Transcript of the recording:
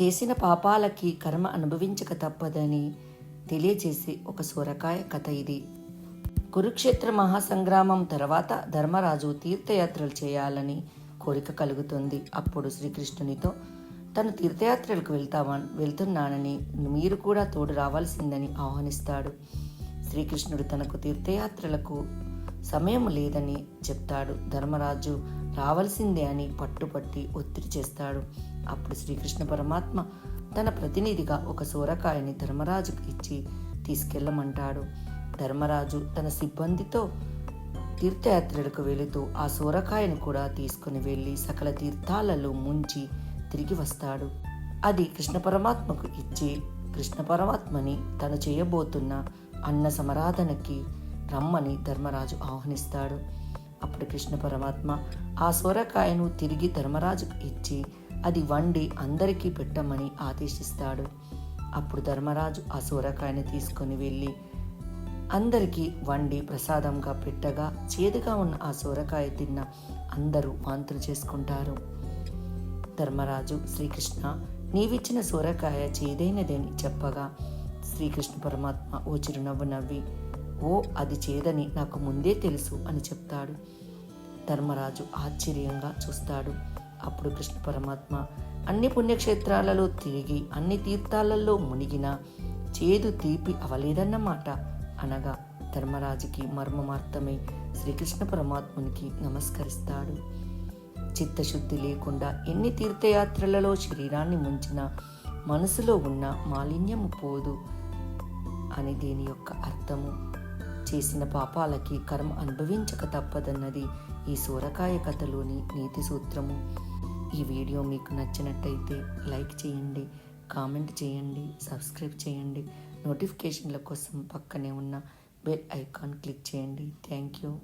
చేసిన పాపాలకి కర్మ అనుభవించక తప్పదని తెలియజేసే ఒక సొరకాయ కథ ఇది. కురుక్షేత్ర మహాసంగ్రామం తర్వాత ధర్మరాజు తీర్థయాత్రలు చేయాలని కోరిక కలుగుతుంది. అప్పుడు శ్రీకృష్ణునితో తను తీర్థయాత్రలకు వెళ్తావా వెళ్తున్నానని మీరు కూడా తోడు రావాల్సిందని ఆహ్వానిస్తాడు. శ్రీకృష్ణుడు తనకు తీర్థయాత్రలకు సమయం లేదని చెప్తాడు ధర్మరాజు. రావాల్సిందే అని పట్టుపట్టి ఒత్తిడి చేస్తాడు. అప్పుడు శ్రీకృష్ణ పరమాత్మ తన ప్రతినిధిగా ఒక సూరకాయని ధర్మరాజుకు ఇచ్చి తీసుకెళ్ళమంటాడు. ధర్మరాజు తన సిబ్బందితో తీర్థయాత్రలకు వెళుతూ ఆ సూరకాయను కూడా తీసుకుని వెళ్ళి సకల తీర్థాలలో ముంచి తిరిగి వస్తాడు. అది కృష్ణ పరమాత్మకు ఇచ్చి కృష్ణ పరమాత్మని తను చేయబోతున్న అన్న సమరాధనకి రమ్మని ధర్మరాజు ఆహ్వానిస్తాడు. అప్పుడు కృష్ణ పరమాత్మ ఆ సొరకాయను తిరిగి ధర్మరాజుకు ఇచ్చి అది వండి అందరికీ పెట్టమని ఆదేశిస్తాడు. అప్పుడు ధర్మరాజు ఆ సొరకాయను తీసుకొని వెళ్ళి అందరికీ వండి ప్రసాదంగా పెట్టగా చేదుగా ఉన్న ఆ సొరకాయ తిన్న అందరూ వాంతులు చేసుకుంటారు. ధర్మరాజు శ్రీకృష్ణ నీవిచ్చిన సొరకాయ చేదైనదని చెప్పగా శ్రీకృష్ణ పరమాత్మ ఓ చిరునవ్వు నవ్వి ఓ అది చేదని నాకు ముందే తెలుసు అని చెప్తాడు. ధర్మరాజు ఆశ్చర్యంగా చూస్తాడు. అప్పుడు కృష్ణ పరమాత్మ అన్ని పుణ్యక్షేత్రాలలో తిరిగి అన్ని తీర్థాలలో మునిగిన చేదు తీపి అవలేదన్నమాట అనగా ధర్మరాజుకి మర్మమార్థమై శ్రీకృష్ణ పరమాత్మునికి నమస్కరిస్తాడు. చిత్తశుద్ధి లేకుండా ఎన్ని తీర్థయాత్రలలో శరీరాన్ని ముంచినా మనసులో ఉన్న మాలిన్యము పోదు అని దీని యొక్క అర్థము? చేసిన పాపాలకి కర్మ అనుభవించక తప్పదన్నది ఈ సూరకాయ కథలోని నీతి సూత్రము. ఈ వీడియో మీకు నచ్చినట్టయితే లైక్ చేయండి కామెంట్ చేయండి సబ్స్క్రైబ్ చేయండి. నోటిఫికేషన్ల కోసం పక్కనే ఉన్న బెల్ ఐకాన్ క్లిక్ చేయండి. Thank you.